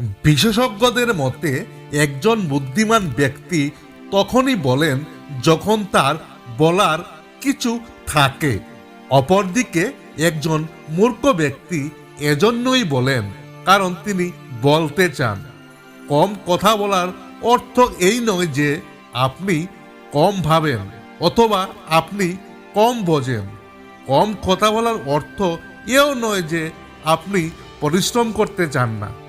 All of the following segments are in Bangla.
বিশেষজ্ঞদের মতে, একজন বুদ্ধিমান ব্যক্তি তখনই বলেন যখন তার বলার কিছু থাকে। অপরদিকে, একজন মূর্খ ব্যক্তি এজন্যই বলেন, কারণ তিনি বলতে চান। কম কথা বলার অর্থ এই নয় যে আপনি কম ভাবেন অথবা আপনি কম বোঝেন। কম কথা বলার অর্থ এও নয় যে আপনি পরিশ্রম করতে চান না।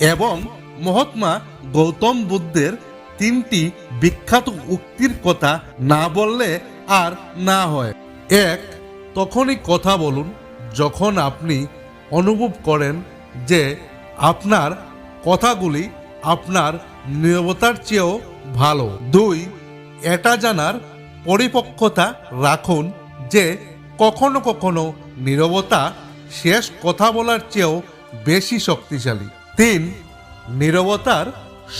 এবং মহাত্মা গৌতম বুদ্ধের তিনটি বিখ্যাত উক্তির কথা না বললে আর না হয়। এক, তখনই কথা বলুন, যখন আপনি অনুভব করেন যে আপনার কথাগুলি আপনার নীরবতার চেয়েও ভালো। দুই, এটা জানার পরিপক্কতা রাখুন যে কখনো কখনো নীরবতা শেষ কথা বলার চেয়েও বেশি শক্তিশালী। তিন নীরবতার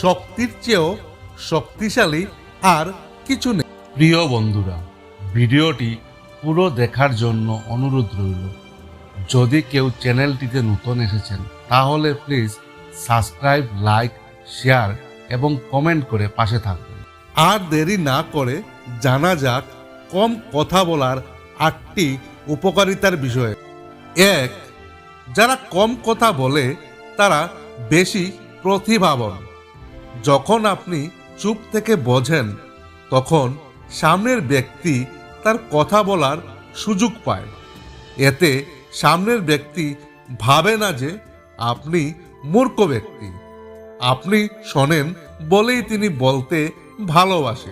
শক্তির চেয়েও শক্তিশালী আর কিছু নেই। প্রিয় বন্ধুরা ভিডিওটি পুরো দেখার জন্য অনুরোধ রইল। যদি কেউ চ্যানেলটিতে নতুন এসেছেন তাহলে প্লিজ সাবস্ক্রাইব লাইক শেয়ার এবং কমেন্ট করে পাশে থাকবেন। আর দেরি না করে জানা যাক কম কথা বলার আটটি উপকারিতার বিষয়ে। এক যারা কম কথা বলে তারা বেশি প্রতিভাবান। যখন আপনি চুপ থেকে বোঝেন, তখন সামনের ব্যক্তি তার কথা বলার সুযোগ পায়। এতে সামনের ব্যক্তি ভাবে না যে আপনি মূর্খ ব্যক্তি। আপনি শোনেন, বলেই তিনি বলতে ভালোবাসে।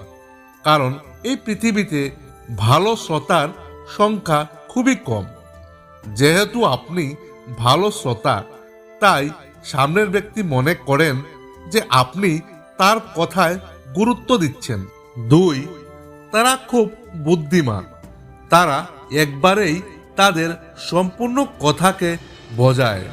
কারণ এই পৃথিবীতে ভালো শ্রোতার সংখ্যা খুবই কম। যেহেতু আপনি ভালো শ্রোতা, তাই সামনের ব্যক্তি মনে করেন যে আপনি তার কথায় গুরুত্ব দিচ্ছেন। দুই, তারা খুব বুদ্ধিমান। তারা একবারেই তাদের সম্পূর্ণ কথাকে বোঝায়।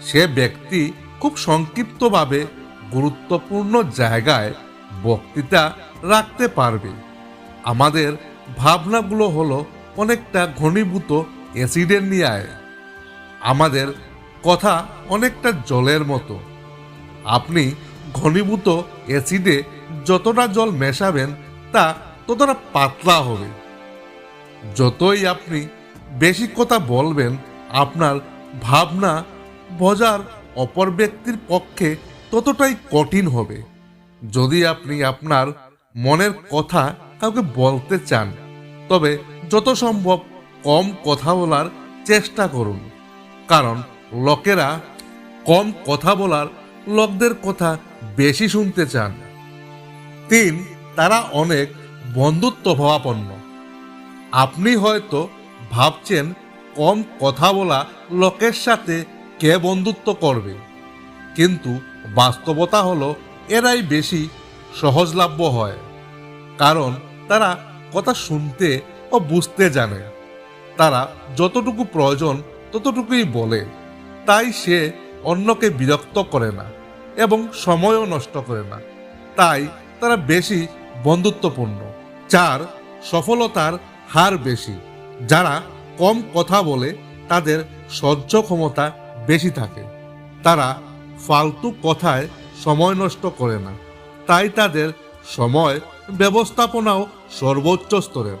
সে ব্যক্তি খুব সংক্ষিপ্তভাবে গুরুত্বপূর্ণ জায়গায় বক্তৃতা রাখতে পারবে। আমাদের ভাবনাগুলো হলো অনেকটা ঘনীভূত অ্যাসিডের নিয়ে আমাদের কথা অনেকটা জলের মতো। আপনি ঘনীভূত অ্যাসিডে যতটা জল মেশাবেন, তা ততটা পাতলা হবে। যতই আপনি বেশি কথা বলবেন, আপনার ভাবনা বোঝার অপর ব্যক্তির পক্ষে ততটাই কঠিন হবে। যদি আপনি আপনার মনের কথা কাউকে বলতে চান, তবে যত সম্ভব কম কথা বলার চেষ্টা করুন। কারণ লোকেরা কম কথা বলার লোকদের কথা বেশি শুনতে চান। তিন, তারা অনেক বন্ধুত্ব ভাবাপন্ন আপনি হয়তো ভাবছেন, কম কথা বলা লোকের সাথে কে বন্ধুত্ব করবে? কিন্তু বাস্তবতা হলো, এরাই বেশি সহজলভ্য হয়। কারণ তারা কথা শুনতে ও বুঝতে জানে। তারা যতটুকু প্রয়োজন, ততটুকুই বলে। তাই সে অন্যকে বিরক্ত করে না এবং সময়ও নষ্ট করে না। তাই তারা বেশি বন্ধুত্বপূর্ণ চার সফলতার হার বেশি। যারা কম কথা বলে, তাদের সহ্য ক্ষমতা বেশি থাকে। তারা ফালতু কথায় সময় নষ্ট করে না। তাই তাদের সময় ব্যবস্থাপনাও সর্বোচ্চ স্তরের।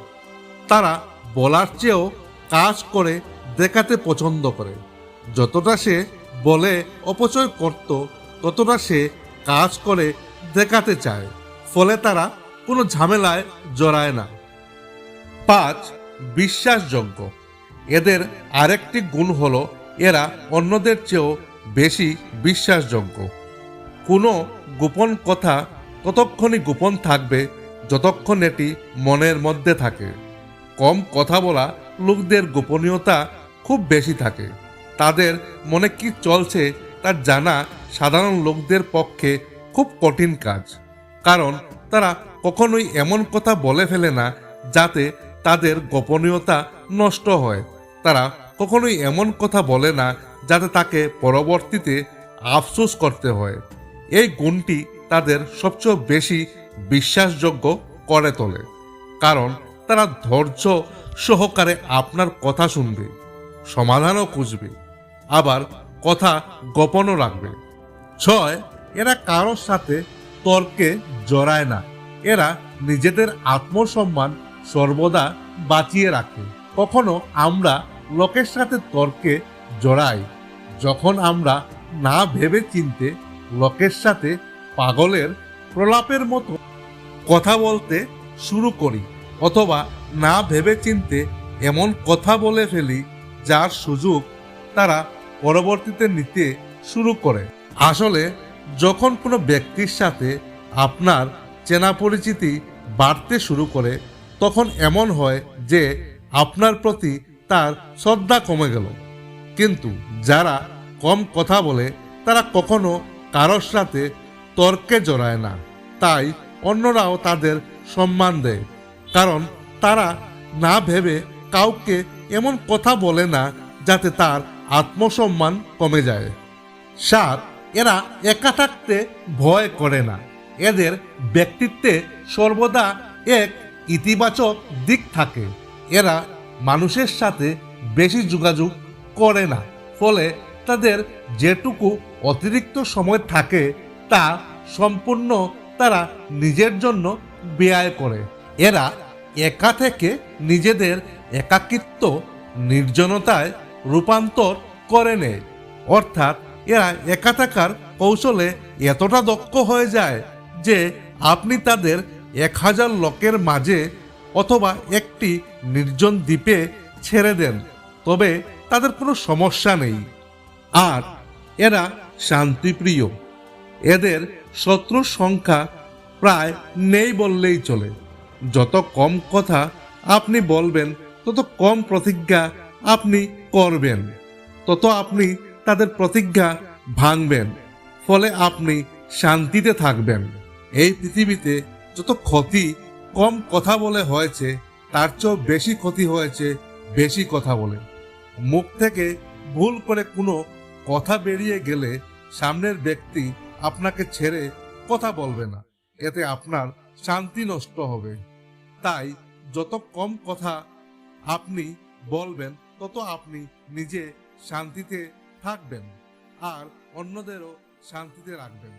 তারা বলার চেয়েও কাজ করে, দেখাতে পছন্দ করে। যতটা সে বলে, অপচয় করত, ততটা সে কাজ করে, দেখাতে চায়। ফলে তারা কোনো ঝামেলায় জড়ায় না। পাঁচ, বিশ্বাসযোগ্য। এদের আরেকটি গুণ হলো, এরা অন্যদের চেয়েও বেশি বিশ্বাসযোগ্য। কোনো গোপন কথা ততক্ষণই গোপন থাকবে, যতক্ষণ এটি মনের মধ্যে থাকে। কম কথা বলা লোকদের গোপনীয়তা খুব বেশি থাকে। তাদের মনে কি চলছে তা জানা সাধারণ লোকদের পক্ষে খুব কঠিন কাজ। কারণ তারা কখনোই এমন কথা বলে ফেলে না যাতে তাদের গোপনীয়তা নষ্ট হয়। তারা কখনোই এমন কথা বলে না যাতে তাকে পরবর্তীতে আফসোস করতে হয়। এই গুণটি তাদের সবচেয়ে বেশি বিশ্বাসযোগ্য করে তোলে। কারণ তারা ধৈর্য সহকারে আপনার কথা শুনবে, সমাধানও খুঁজবে। আবার কথা গোপনও রাখবে। ছয়, এরা কারোর সাথে তর্কে জড়ায় না। এরা নিজেদের আত্মসম্মান সর্বদা বাঁচিয়ে রাখে। কখনো আমরা লোকের সাথে তর্কে জড়াই, যখন আমরা না ভেবে চিনতে লোকের সাথে পাগলের প্রলাপের মতো কথা বলতে শুরু করি, অথবা না ভেবে চিনতে এমন কথা বলে ফেলি, যার সুযোগ তারা পরবর্তীতে নিতে শুরু করে। আসলে, যখন কোনো ব্যক্তির সাথে আপনার চেনা পরিচিতি বাড়তে শুরু করে, তখন এমন হয় যে আপনার প্রতি তার শ্রদ্ধা কমে গেল। কিন্তু যারা কম কথা বলে, তারা কখনো কারোর সাথে তর্কে জড়ায় না। তাই অন্যরাও তাদের সম্মান দেয়। কারণ তারা না ভেবে কাউকে এমন কথা বলে না যাতে তার আত্মসম্মান কমে যায়। সাত এরা একা থাকতে ভয় করে না। এদের ব্যক্তিত্বে সর্বদা এক ইতিবাচক দিক থাকে। এরা মানুষের সাথে বেশি যোগাযোগ করে না। ফলে তাদের যেটুকু অতিরিক্ত সময় থাকে, তা সম্পূর্ণ তারা নিজের জন্য ব্যয় করে। এরা একা থেকে নিজেদের একাকিত্ব, নির্জনতায় রূপান্তর করে নেয়। অর্থাৎ এরা একা থাকার কৌশলে এতটা দক্ষ হয়ে যায় যে আপনি তাদের এক হাজার লোকের মাঝে অথবা একটি নির্জন দ্বীপে ছেড়ে দেন, তবে তাদের কোনো সমস্যা নেই। আর এরা শান্তিপ্রিয়। এদের শত্রুর সংখ্যা প্রায় নেই বললেই চলে। যত কম কথা আপনি বলবেন, তত কম প্রতিজ্ঞা আপনি করবেন, তত আপনি তাদের প্রতিজ্ঞা ভাঙবেন, ফলে আপনি শান্তিতে থাকবেন। এই পৃথিবীতে যত ক্ষতি কম কথা বলে হয়েছে, তার চেয়েও বেশি ক্ষতি হয়েছে বেশি কথা বলে। মুখ থেকে ভুল করে কোনো কথা বেরিয়ে গেলে সামনের ব্যক্তি আপনাকে ছেড়ে কথা বলবে না। এতে আপনার শান্তি নষ্ট হবে। তাই যত কম কথা আপনি বলবেন তত আপনি নিজে শান্তিতে থাকবেন আর অন্যদেরও শান্তিতে রাখবেন।